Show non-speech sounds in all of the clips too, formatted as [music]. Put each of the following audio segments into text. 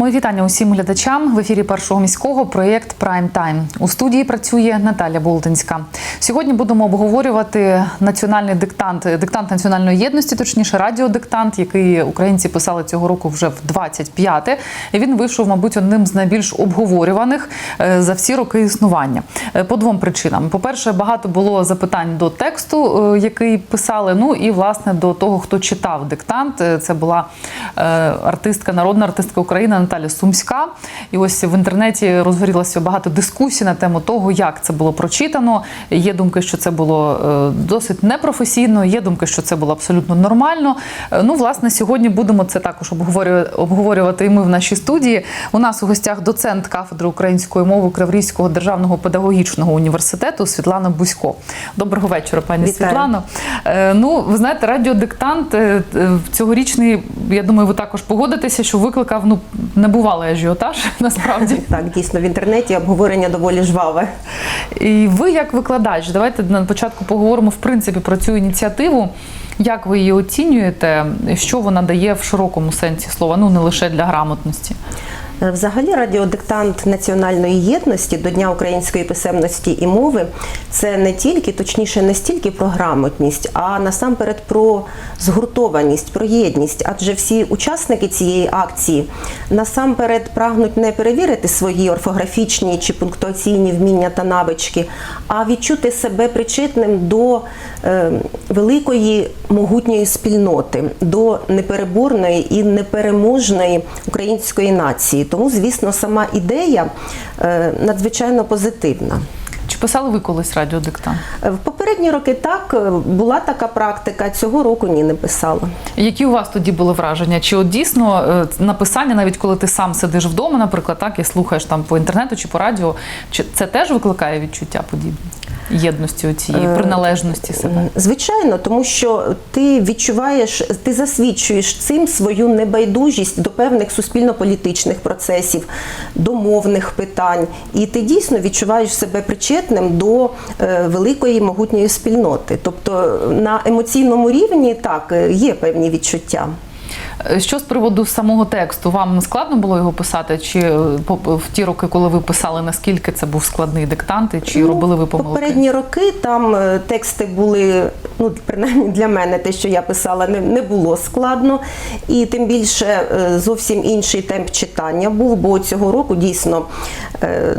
Мої вітання усім глядачам в ефірі першого міського проєкт Прайм Тайм. У студії працює Наталя Болтинська. Сьогодні будемо обговорювати національний диктант, диктант національної єдності, точніше радіодиктант, який українці писали цього року вже в 25-те. І він вийшов, мабуть, одним з найбільш обговорюваних е, за всі роки існування. Е, По двом причинам: по-перше, багато було запитань до тексту, е, який писали. Ну і власне до того, хто читав диктант. Це була артистка, народна артистка України Наталя Сумська. І ось в інтернеті розгорілося багато дискусій на тему того, як це було прочитано. Є думки, що це було е, досить непрофесійно, є думки, що це було абсолютно нормально. Е, Ну, власне, сьогодні будемо це також обговорювати, і ми в нашій студії. У нас у гостях доцент кафедри української мови Криворізького державного педагогічного університету Світлана Бусько. Доброго вечора, пані Вітаю. Світлано. Е, Ну, ви знаєте, радіодиктант цьогорічний, я думаю, ви також погодитеся, що викликав ну небувалий ажіотаж [laughs] насправді. Так, дійсно, в інтернеті обговорення доволі жваве. І ви як викладач, давайте на початку поговоримо в принципі про цю ініціативу. Як ви її оцінюєте? Що вона дає в широкому сенсі слова? Ну не лише для грамотності. Е, Взагалі, радіодиктант національної єдності до Дня української писемності і мови це не тільки, точніше, не стільки про грамотність, а насамперед про згуртованість, про єдність. Адже всі учасники цієї акції насамперед прагнуть не перевірити свої орфографічні чи пунктуаційні вміння та навички, а відчути себе причетним до е, великої могутньої спільноти, до непереборної і непереможної української нації. Тому, звісно, сама ідея е, надзвичайно позитивна. Чи писали ви колись радіодиктант? Е, В попередні роки так е, була така практика. Цього року ні, не писала. Які у вас тоді були враження? Чи от дійсно написання, навіть коли ти сам сидиш вдома, наприклад, так і слухаєш там по інтернету чи по радіо, чи це теж викликає відчуття подібне? Єдності оцієї, Е, приналежності себе? Звичайно, тому що ти відчуваєш, ти засвідчуєш цим свою небайдужість до певних суспільно-політичних процесів, до мовних питань, і ти дійсно відчуваєш себе причетним до е, великої могутньої спільноти. Тобто на емоційному рівні так е, є певні відчуття. Що з приводу самого тексту? Вам складно було його писати? Чи е, в ті роки, коли ви писали, наскільки це був складний диктант, Чи чи робили ви помилки? Попередні роки там е, тексти були, ну принаймні для мене, те, що я писала, не, не було складно. І тим більше е, зовсім інший темп читання був, бо цього року дійсно е,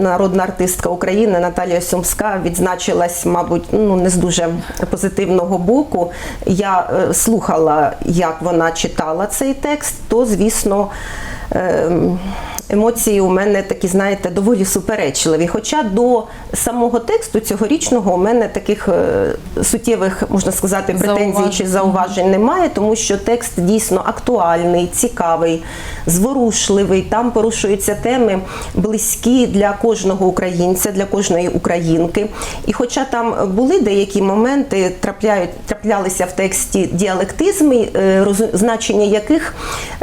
народна артистка України Наталія Сумська відзначилась, мабуть, ну не з дуже позитивного боку. Я е, слухала, як вона читала цей текст, то звісно. Емоції у мене такі, знаєте, доволі суперечливі. Хоча до самого тексту цьогорічного у мене таких е, суттєвих, можна сказати, претензій чи зауважень немає, тому що текст дійсно актуальний, цікавий, зворушливий. Там порушуються теми близькі для кожного українця, для кожної українки. І хоча там були деякі моменти, трапляють, траплялися в тексті діалектизми, е, значення яких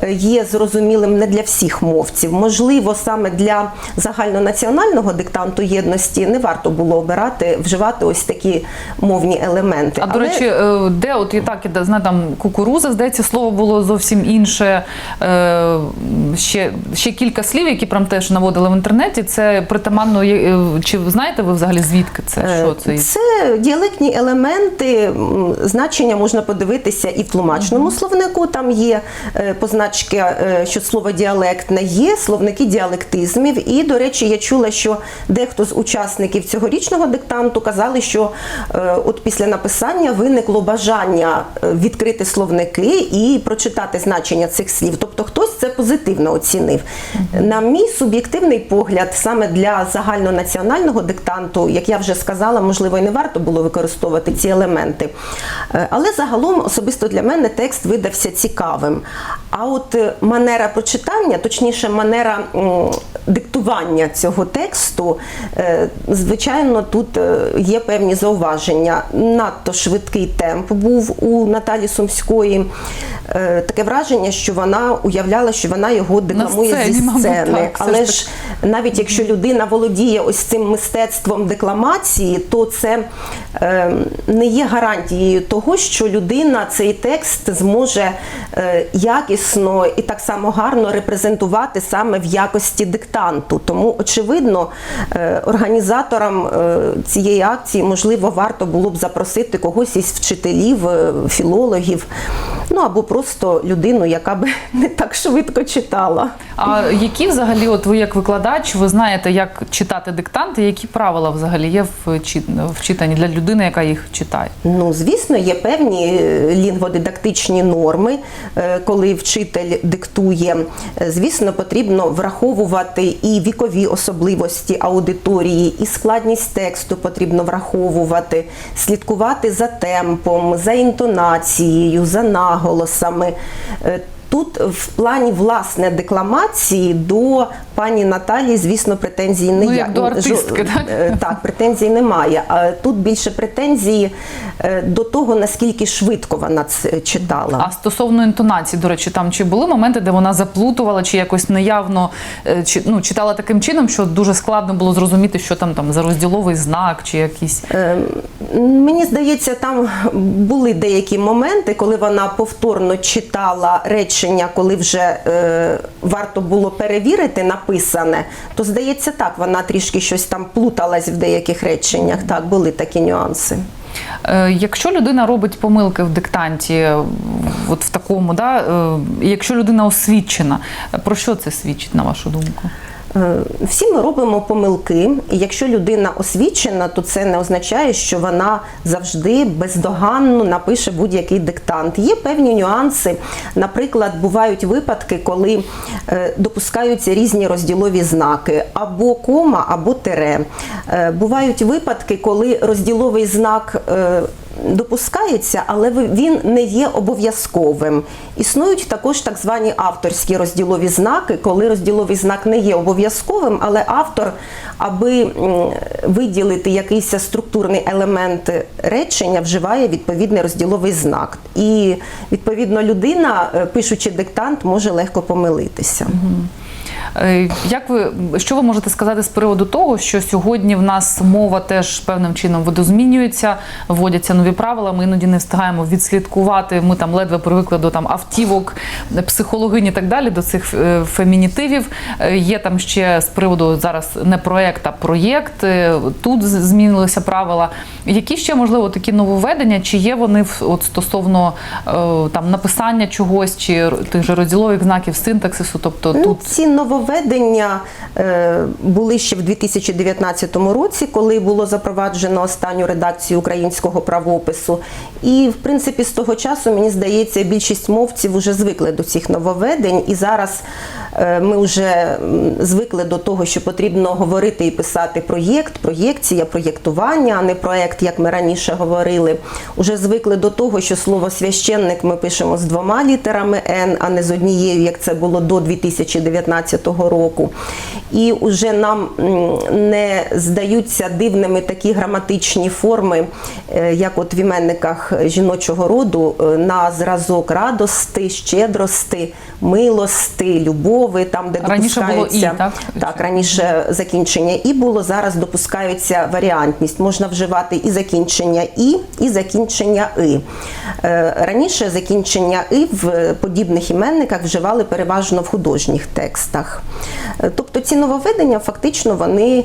е, є зрозумілим не для всіх мовців. Можливо, саме для загальнонаціонального диктанту єдності не варто було обирати, вживати ось такі мовні елементи. А до речі, е, де от і так іде, там кукуруза, здається, слово було зовсім інше. Е, Ще, ще кілька слів, які прям теж наводили в інтернеті. Це притаманно. е, Чи знаєте ви взагалі звідки це? Що це? Це діалектні елементи. Значення можна подивитися і в тлумачному словнику. Там є позначки, що слово діалектне є, словники діалектизмів. І, до речі, я чула, що дехто з учасників цьогорічного диктанту казали, що е, от після написання виникло бажання е, відкрити словники і прочитати значення цих слів. Тобто хтось це позитивно оцінив. На мій суб'єктивний погляд, саме для загальнонаціонального диктанту, як я вже сказала, можливо, і не варто було використовувати ці елементи. Е, Але загалом особисто для мене текст видався цікавим. А от е, манера прочитання, точніше, манера диктування цього тексту, е, звичайно, тут е, є певні зауваження. Надто швидкий темп був у Наталі Сумської. Таке враження, що вона уявляла, що вона його декламує сцені, зі мабуть, сцени. так, Але ж навіть якщо людина володіє ось цим мистецтвом декламації, то це не є гарантією того, що людина цей текст зможе якісно. Якісно і так само гарно репрезентувати саме в якості диктанту. Тому, очевидно, е, організаторам е, цієї акції можливо варто було б запросити когось із вчителів, е, філологів, ну або просто людину, яка би [laughs] не так швидко читала. А які взагалі, от ви як викладач, ви знаєте, як читати диктанти, які правила взагалі є в, читанні для людини, яка їх читає? Ну, звісно, є певні лінгводидактичні норми, коли вчитель диктує. Е, Звісно, потрібно враховувати і вікові особливості аудиторії, і складність тексту потрібно враховувати, слідкувати за темпом, за інтонацією, за наголосами. Тут в плані власне декламації до пані Наталії, звісно, претензій не Ну, як до артистки, жо- так? Е, Так, претензій немає. А тут більше претензії е, до того, наскільки швидко вона це читала. А стосовно інтонації, до речі, там чи були моменти, де вона заплутувала, чи якось неявно е, чи, ну, читала таким чином, що дуже складно було зрозуміти, що там, там за розділовий знак, чи якісь. Мені здається, там були деякі моменти, коли вона повторно читала речення, коли вже е, варто було перевірити написане, то здається, так вона трішки щось там плуталась в деяких реченнях. Так, були такі нюанси. Е, Якщо людина робить помилки в диктанті, от в такому, да, е, якщо людина освічена, про що це свідчить, на вашу думку? Е, Всі ми робимо помилки, і якщо людина освічена, то це не означає, що вона завжди бездоганно напише будь-який диктант. Є певні нюанси. Наприклад, бувають випадки, коли е, допускаються різні розділові знаки або кома, або тире. Е, Бувають випадки, коли розділовий знак. Допускається, але він не є обов'язковим. Існують також так звані авторські розділові знаки, коли розділовий знак не є обов'язковим, але автор, аби виділити якийсь структурний елемент речення, вживає відповідний розділовий знак. І відповідно людина, е, пишучи диктант, може легко помилитися. Е, Як ви що ви можете сказати з приводу того, що сьогодні в нас мова теж певним чином видозмінюється, вводяться нові правила. Ми іноді не встигаємо відслідкувати. Ми там ледве привикли до там автівок, психологинь і так далі, до цих е, фемінітивів. Е, Є там ще з приводу зараз не проект, а проєкт. Тут змінилися правила. Які ще можливо такі нововведення? Чи є вони от стосовно там написання чогось, чи тих же розділових знаків синтаксису? Тобто Ну, тут ці нововведення е, були ще в 2019 році, коли було запроваджено останню редакцію українського правопису. І, в принципі, з того часу, мені здається, більшість мовців вже звикли до цих нововведень. І зараз ми вже звикли до того, що потрібно говорити і писати проєкт, проєкція, проєктування, а не проєкт, як ми раніше говорили. Уже звикли до того, що слово священник ми пишемо з двома літерами Н, а не з однією, як це було до 2019 року. І вже нам не здаються дивними такі граматичні форми, е, як от в іменниках жіночого роду, е, на зразок радости, щедрости, милости, любови, там, де Раніше було «і», допускаються так? так, раніше закінчення і було, зараз допускається варіантність. Можна вживати і закінчення і, і закінчення и. Е, Раніше закінчення і в подібних іменниках вживали переважно в художніх текстах. Е, Тобто ці нововведення фактично вони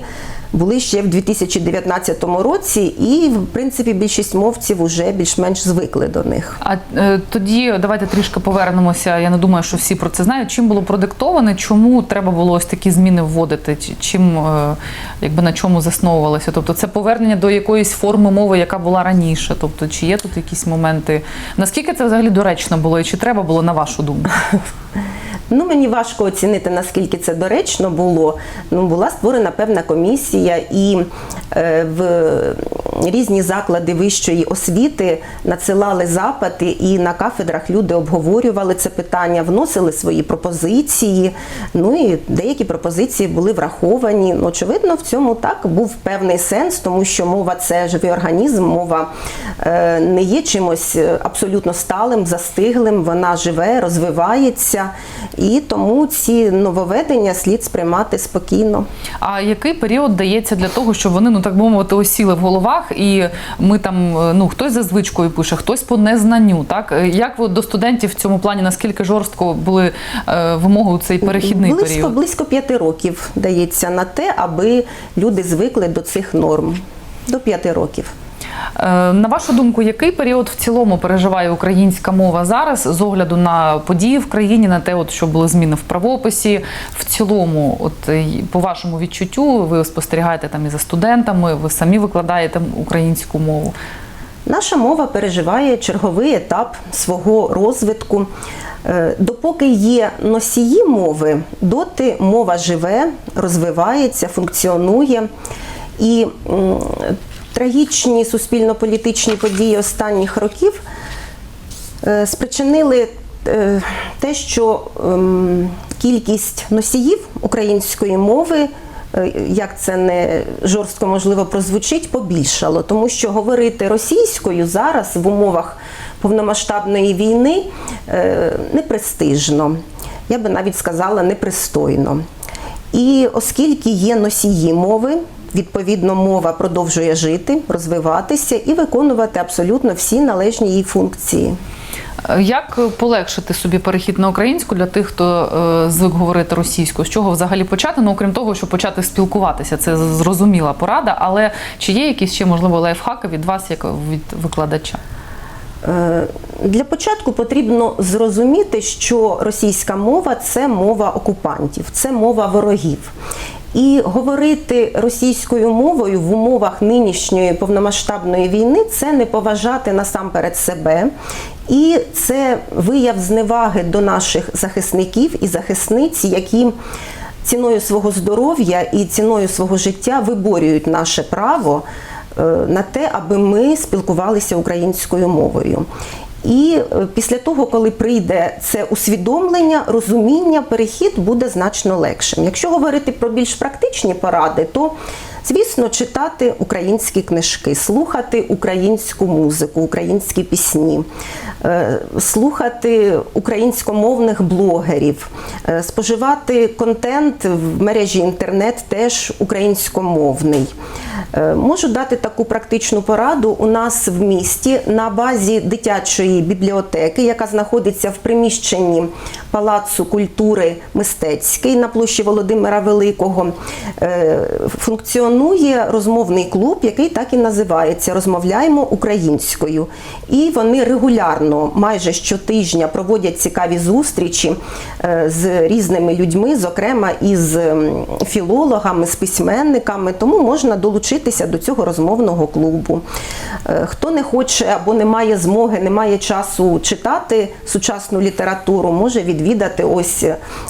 були ще в 2019 році, і в принципі більшість мовців вже більш-менш звикли до них. А е, тоді давайте трішки повернемося. Я не думаю, що всі про це знають. Чим було продиктоване, чому треба було ось такі зміни вводити? Чим е, якби на чому засновувалося? Тобто, це повернення до якоїсь форми мови, яка була раніше. Тобто, чи є тут якісь моменти? Наскільки це взагалі доречно було, і чи треба було на вашу думку? Ну, мені важко оцінити, наскільки це доречно було. Ну, була створена певна комісія, і е, в різні заклади вищої освіти надсилали запити, і на кафедрах люди обговорювали це питання, вносили свої пропозиції. Ну і деякі пропозиції були враховані. Ну, очевидно, в цьому так був певний сенс, тому що мова це живий організм, мова е, не є чимось е, абсолютно сталим, застиглим, вона живе, розвивається. І тому ці нововведення слід сприймати спокійно. А який період дається для того, щоб вони ну так би мовити, осіли в головах, і ми там е, ну хтось за звичкою пише, хтось по незнанню. Так Е, як ви до студентів в цьому плані наскільки жорстко були е, вимоги у цей перехідний близько, період? близько п'яти років дається на те, аби люди звикли до цих норм. До п'яти років. Е, На вашу думку, який період в цілому переживає українська мова зараз з огляду на події в країні, на те, от що були зміни в правописі? В цілому, от е, по вашому відчуттю, ви спостерігаєте там і за студентами, ви самі викладаєте українську мову. Наша мова переживає черговий етап свого розвитку. Е, Допоки є носії мови, доти мова живе, розвивається, функціонує. І трагічні суспільно-політичні події останніх років е, спричинили е, те, що ем, кількість носіїв української мови, е, як це не жорстко можливо прозвучить, побільшало, тому що говорити російською зараз в умовах повномасштабної війни непрестижно, я би навіть сказала непристойно. І оскільки є носії мови, відповідно, мова продовжує жити, розвиватися і виконувати абсолютно всі належні їй функції. Е, Як полегшити собі перехід на українську для тих, хто е, звик говорити російською? З чого взагалі почати? Ну, окрім того, що почати спілкуватися, це зрозуміла порада. Але чи є якісь ще можливо лайфхаки від вас, як від викладача? Е, Для початку потрібно зрозуміти, що російська мова це мова окупантів, це мова ворогів. І говорити російською мовою в умовах нинішньої повномасштабної війни це не поважати насамперед себе, і це вияв зневаги до наших захисників і захисниць, які ціною свого здоров'я і ціною свого життя виборюють наше право е, на те, аби ми спілкувалися українською мовою. І е, після того, коли прийде це усвідомлення, розуміння, перехід буде значно легшим. Якщо говорити про більш практичні поради, то звісно читати українські книжки, слухати українську музику, українські пісні, е, слухати українськомовних блогерів, е, споживати контент в мережі інтернет теж українськомовний. Е, Можу дати таку практичну пораду. У нас в місті на базі дитячої бібліотеки, яка знаходиться в приміщенні Палацу культури мистецький на площі Володимира Великого, е, функціонує розмовний клуб, який так і називається Розмовляємо українською. І вони регулярно, майже щотижня, проводять цікаві зустрічі е, з різними людьми, зокрема із філологами, з письменниками. Тому можна долучитися до цього розмовного клубу. Е, Хто не хоче або не має змоги, не має часу читати сучасну літературу, може відвідати. Ось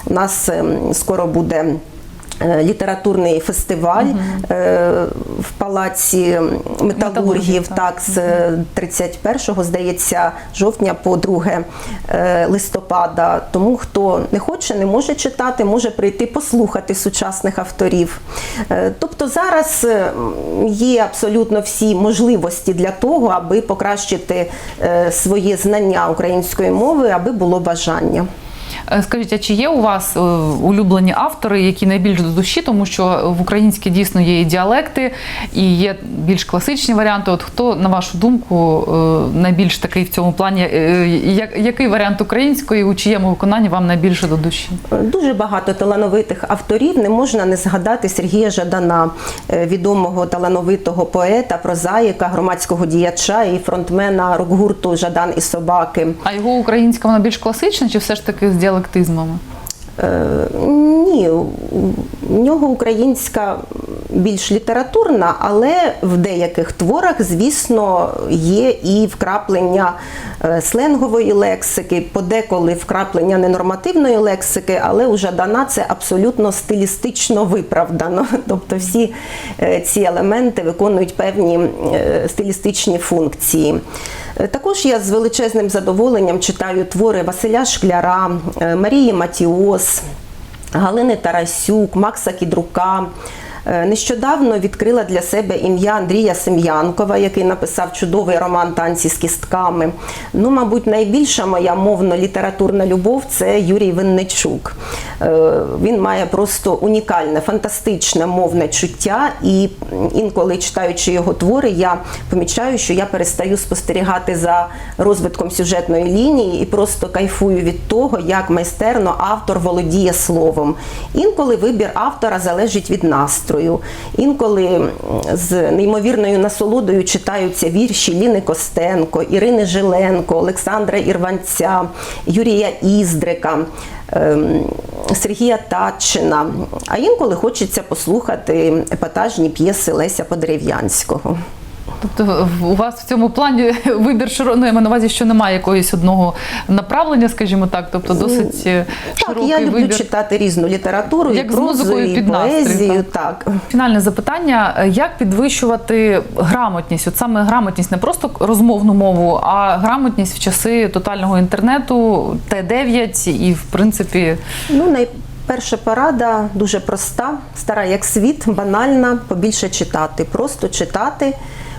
у нас ем, скоро буде. Е, Літературний фестиваль е, в палаці металургів, так. так, з е, 31 здається, жовтня по 2 е, листопада. Тому хто не хоче, не може читати, може прийти послухати сучасних авторів. Е, Тобто зараз е, є абсолютно всі можливості для того, аби покращити е, своє знання української мови, аби було бажання. Е, Скажіть, а чи є у вас е, улюблені автори, які найбільш до душі, тому що в українській дійсно є і діалекти, і є більш класичні варіанти. От хто, на вашу думку, е, найбільш такий в цьому плані? Який варіант української у чиєму виконанні вам найбільше до душі? Дуже багато талановитих авторів. Не можна не згадати Сергія Жадана, відомого талановитого поета, прозаїка, громадського діяча і фронтмена рок-гурту Жадан і собаки. А його українська вона більш класична, чи все ж таки з діалектизмами? Е, Ні, у нього українська більш літературна, але в деяких творах, звісно, є і вкраплення е, сленгової лексики, подеколи вкраплення ненормативної лексики, але у Жадана це абсолютно стилістично виправдано. [laughs] Тобто всі е, ці елементи виконують певні е, стилістичні функції. Е, Також я з величезним задоволенням читаю твори Василя Шкляра, е, Марії Матіос, Галини Тарасюк, Макса Кідрука. Е, Нещодавно відкрила для себе ім'я Андрія Сем'янкова, який написав чудовий роман Танці з кістками. Ну, мабуть, найбільша моя мовно-літературна любов це Юрій Винничук. Е, Він має просто унікальне, фантастичне мовне чуття, і інколи читаючи його твори, я помічаю, що я перестаю спостерігати за розвитком сюжетної лінії і просто кайфую від того, як майстерно автор володіє словом. Інколи вибір автора залежить від настрою, інколи з неймовірною насолодою читаються вірші Ліни Костенко, Ірини Жиленко, Олександра Ірванця, Юрія Іздрика. ем, Сергія Татчина, а інколи хочеться послухати епатажні п'єси Леся Подерев'янського. Тобто у вас в цьому плані [laughs] вибір широкий, ну, я маю на увазі, що немає якогось одного направлення, скажімо так, тобто досить е, Так, широкий я люблю вибір. читати різну літературу, Як і з музикою і під настрій, поезію. так. Так. Фінальне запитання: як підвищувати грамотність? От саме грамотність не просто розмовну мову, а грамотність в часи тотального інтернету, Т9 і в принципі Ну, найперша порада дуже проста, стара як світ, банальна, побільше читати, просто читати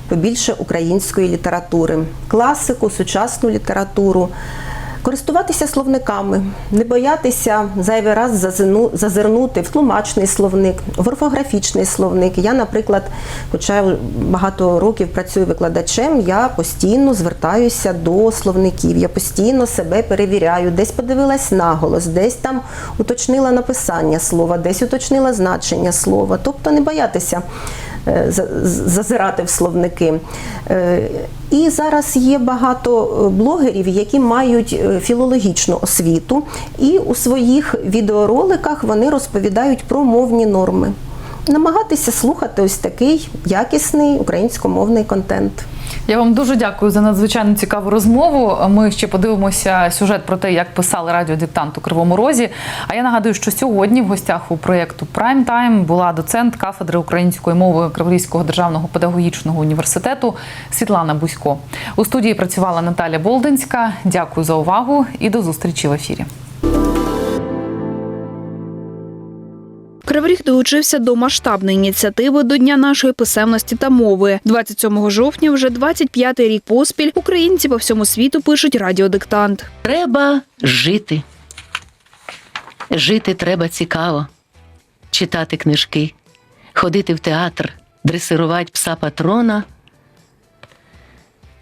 побільше української літератури, класику, сучасну літературу. Користуватися словниками, не боятися зайвий раз зазирнути в тлумачний словник, в орфографічний словник. Я, наприклад, хоча багато років працюю викладачем, я постійно звертаюся до словників, я постійно себе перевіряю, десь подивилась наголос, десь там уточнила написання слова, десь уточнила значення слова. Тобто не боятися зазирати в словники. Е, І зараз є багато е, блогерів, які мають е, філологічну освіту, і у своїх відеороликах вони розповідають про мовні норми. Намагатися слухати ось такий якісний українськомовний контент. Я вам дуже дякую за надзвичайно цікаву розмову. Ми ще подивимося сюжет про те, як писали радіодиктант у Кривому Розі. А я нагадую, що сьогодні в гостях у проєкту Prime Time була доцент кафедри української мови Криворізького державного педагогічного університету Світлана Бусько. У студії працювала Наталя Болдинська. Дякую за увагу і до зустрічі в ефірі. Криворіг долучився до масштабної ініціативи до Дня нашої писемності та мови. 27 жовтня, вже 25-й рік поспіль, українці по всьому світу пишуть радіодиктант. Треба жити. Жити треба цікаво, читати книжки, ходити в театр, дресирувати пса патрона.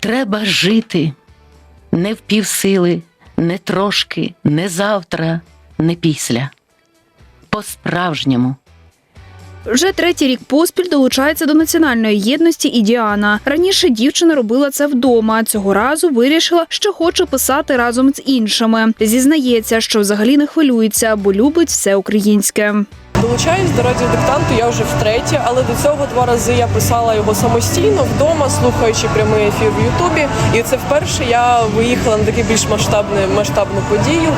Треба жити не в півсили, не трошки, не завтра, не після. По-справжньому. Вже третій рік поспіль долучається до національної єдності і Діана. Раніше дівчина робила це вдома. Цього разу вирішила, що хоче писати разом з іншими. Зізнається, що взагалі не хвилюється, бо любить все українське. Долучаюсь до радіодиктанту я вже втретє, але до цього два рази я писала його самостійно вдома, слухаючи прямий ефір в Ютубі. І це вперше я виїхала на таку більш масштабну, масштабну подію.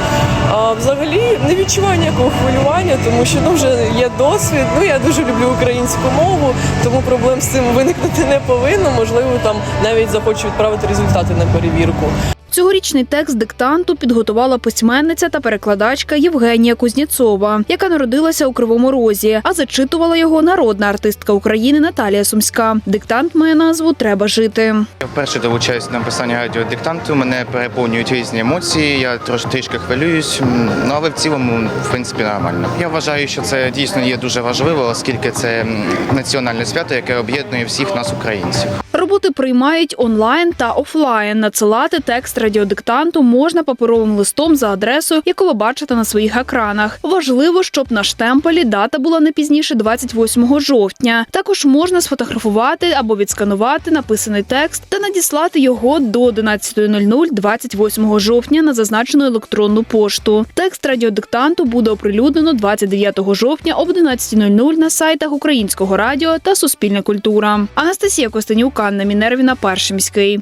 А взагалі не відчуваю ніякого хвилювання, тому що ну вже є досвід. Ну я дуже люблю українську мову, тому проблем з цим виникнути не повинно. Можливо, там навіть захочу відправити результати на перевірку. Цьогорічний текст диктанту підготувала письменниця та перекладачка Євгенія Кузніцова, яка народилася у Кривому Розі, а зачитувала його народна артистка України Наталія Сумська. Диктант має назву Треба жити. Я вперше долучаюся до написання радіодиктанту. Мене переповнюють різні емоції. Я трішки хвилююсь, ну але в цілому, в принципі, нормально. Я вважаю, що це дійсно є дуже важливо, оскільки це національне свято, яке об'єднує всіх нас, українців. Роботи приймають онлайн та офлайн. Надсилати текст радіодиктанту можна паперовим листом за адресою, яку ви бачите на своїх екранах. Важливо, щоб на штемпелі дата була не пізніше 28 жовтня. Також можна сфотографувати або відсканувати написаний текст та надіслати його до 11.00 28 жовтня на зазначену електронну пошту. Текст радіодиктанту буде оприлюднено 29 жовтня об 11.00 на сайтах Українського радіо та Суспільна культура. Анастасія Костенюк, Анна Мінервіна, Перший міський.